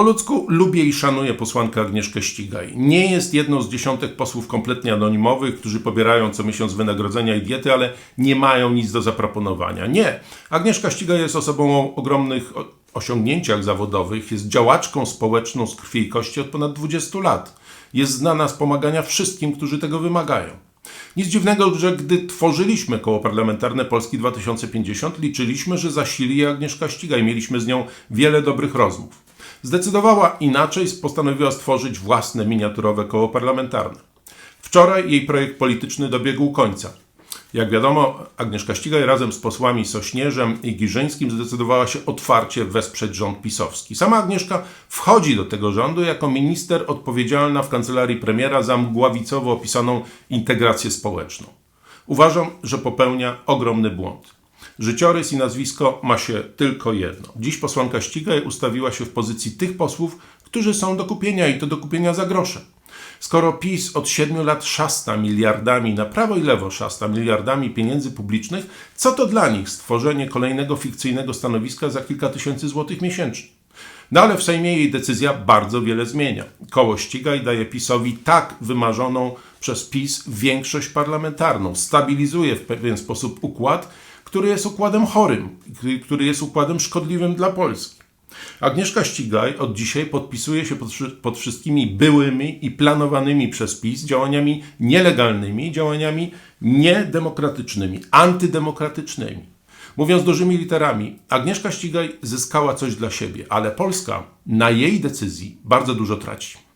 Po ludzku lubię i szanuję posłankę Agnieszkę Ścigaj. Nie jest jedną z dziesiątek posłów kompletnie anonimowych, którzy pobierają co miesiąc wynagrodzenia i diety, ale nie mają nic do zaproponowania. Nie. Agnieszka Ścigaj jest osobą o ogromnych osiągnięciach zawodowych, jest działaczką społeczną z krwi i kości od ponad 20 lat. Jest znana z pomagania wszystkim, którzy tego wymagają. Nic dziwnego, że gdy tworzyliśmy koło parlamentarne Polski 2050, liczyliśmy, że zasili je Agnieszka Ścigaj. Mieliśmy z nią wiele dobrych rozmów. Zdecydowała inaczej, postanowiła stworzyć własne miniaturowe koło parlamentarne. Wczoraj jej projekt polityczny dobiegł końca. Jak wiadomo, Agnieszka Ścigaj razem z posłami Sośnierzem i Giżyńskim zdecydowała się otwarcie wesprzeć rząd pisowski. Sama Agnieszka wchodzi do tego rządu jako minister odpowiedzialna w kancelarii premiera za mgławicowo opisaną integrację społeczną. Uważam, że popełnia ogromny błąd. Życiorys i nazwisko ma się tylko jedno. Dziś posłanka Ścigaj ustawiła się w pozycji tych posłów, którzy są do kupienia i to do kupienia za grosze. Skoro PiS od siedmiu lat szasta miliardami, na prawo i lewo szasta miliardami pieniędzy publicznych, co to dla nich stworzenie kolejnego fikcyjnego stanowiska za kilka tysięcy złotych miesięcznie? No ale w Sejmie jej decyzja bardzo wiele zmienia. Koło Ścigaj daje PiSowi tak wymarzoną przez PiS większość parlamentarną. Stabilizuje w pewien sposób układ, który jest układem chorym, który jest układem szkodliwym dla Polski. Agnieszka Ścigaj od dzisiaj podpisuje się pod, pod wszystkimi byłymi i planowanymi przez PiS działaniami nielegalnymi, działaniami niedemokratycznymi, antydemokratycznymi. Mówiąc dużymi literami, Agnieszka Ścigaj zyskała coś dla siebie, ale Polska na jej decyzji bardzo dużo traci.